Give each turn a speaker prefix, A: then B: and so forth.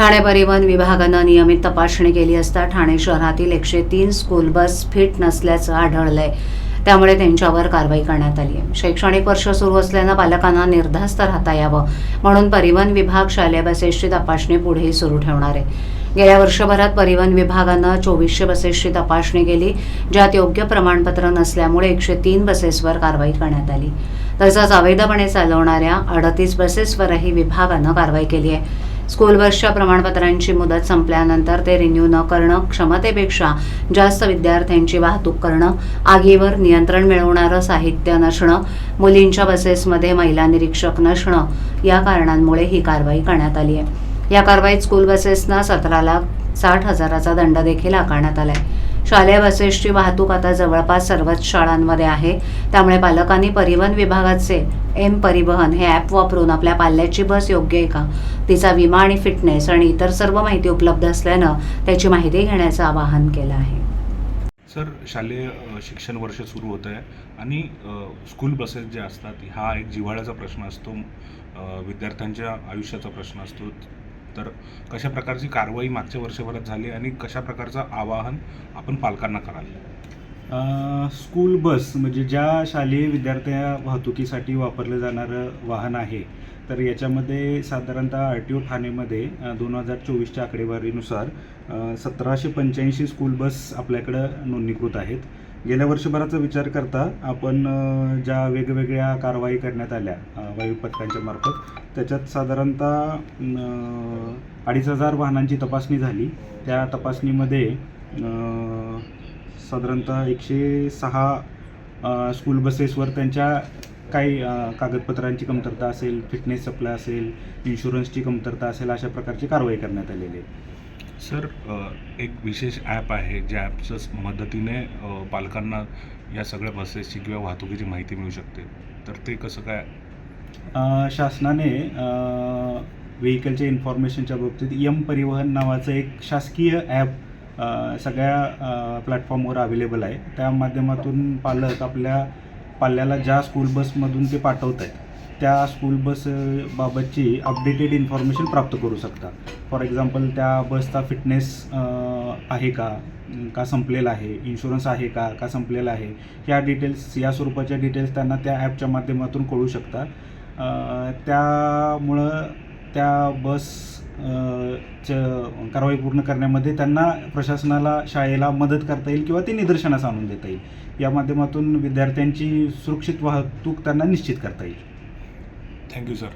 A: ठाणे परिवहन विभागानं नियमित तपासणी केली असता ठाणे शहरातील एकशे तीन स्कूल बस फिट नसल्याचं आढळलंय. त्यामुळे त्यांच्यावर कारवाई करण्यात आली आहे. शैक्षणिक वर्ष सुरू असल्यानं पालकांना निर्धास्त राहता यावं म्हणून परिवहन विभाग शालेय बसेसची तपासणी पुढेही सुरू ठेवणार आहे. गेल्या वर्षभरात परिवहन विभागानं चोवीसशे बसेसची तपासणी केली ज्यात योग्य प्रमाणपत्र नसल्यामुळे एकशे तीन बसेसवर कारवाई करण्यात आली. तसंच अवैधपणे चालवणाऱ्या अडतीस बसेसवरही विभागानं कारवाई केली आहे. स्कूल वर्षच्या प्रमाणपत्रांची मुदत संपल्यानंतर ते रिन्यू न करणं क्षमतेपेक्षा जास्त विद्यार्थ्यांची वाहतूक करणं आगीवर नियंत्रण मिळवणारं साहित्य नसणं मुलींच्या बसेसमध्ये महिला निरीक्षक नसणं या कारणांमुळे ही कारवाई करण्यात आली आहे. या कारवाईत स्कूल बसेसना सतरा लाख साठ हजाराचा दंड देखील आकारण्यात आलाय. शालेय बसेसची वाहतूक आता जवळपास सर्वच शाळांमध्ये आहे. त्यामुळे पालकांनी परिवहन विभागाचे एम परिवहन हे ॲप वापरून आपल्या पाल्याची बस योग्य आहे का? तिचा विमा आणि फिटनेस आणि इतर सर्व माहिती उपलब्ध असल्यानं त्याची माहिती घेण्याचं आवाहन केलं आहे.
B: सर शालेय शिक्षण वर्ष सुरू होत आहे आणि स्कूल बसेस ज्या असतात हा एक जिव्हाळ्याचा प्रश्न असतो. विद्यार्थ्यांच्या आयुष्याचा प्रश्न असतो. तर कशा प्रकारची कारवाई मागच्या वर्षभरात झाली आणि कशा प्रकारचं आवाहन आपण पालकांना कराल?
C: स्कूल बस म्हणजे ज्या शालेय विद्यार्थ्या वाहतुकीसाठी वापरलं जाणारं वाहन आहे तर याच्यामध्ये साधारणतः आर टी ओ ठाणेमध्ये दोन हजार चोवीसच्या आकडेवारीनुसार सतराशे पंच्याऐंशी स्कूल बस आपल्याकडं नोंदणीकृत आहेत. गेल्या वर्षभराचा विचार करता आपण ज्या वेगवेगळ्या कारवाई करण्यात आल्या वायू पथकांच्या मार्फत त्याच्यात साधारणतः अडीच हजार वाहनांची तपासणी झाली. त्या तपासणीमध्ये साधारणतः एकशे सहा स्कूल बसेसवर त्यांच्या काही कागदपत्रांची कमतरता असेल फिटनेस सप्लाय असेल इन्शुरन्सची कमतरता असेल अशा प्रकारची कारवाई करण्यात आलेली आहे.
B: सर एक विशेष ॲप आहे ज्या ॲपच्या मदतीने पालकांना या सगळ्या बसेसची किंवा वाहतुकीची माहिती मिळू शकते. तर ते कसं काय?
C: शासनाने व्हेकलच्या इन्फॉर्मेशनच्या बाबतीत यम परिवहन नावाचं एक शासकीय ॲप सगळ्या प्लॅटफॉर्मवर अवेलेबल आहे. त्या माध्यमातून पालक आपल्या पाल्याला ज्या स्कूल बसमधून ते पाठवत आहेत त्या स्कूल बस बाबतची अपडेटेड इन्फॉर्मेशन प्राप्त करू शकता. फॉर एक्झाम्पल त्या बसचा फिटनेस आहे का? का संपलेला आहे? इन्शुरन्स आहे का? का संपलेला आहे? ह्या डिटेल्स या स्वरूपाच्या डिटेल्स त्यांना त्या ॲपच्या माध्यमातून कळू शकतात त्यामुळं त्या बस च कारवाई पूर्ण करण्यामध्ये त्यांना प्रशासनाला शाळेला मदत करता येईल किंवा ते निदर्शनास आणून देता येईल. या माध्यमातून विद्यार्थ्यांची सुरक्षित वाहतूक त्यांना निश्चित करता येईल.
B: Thank you sir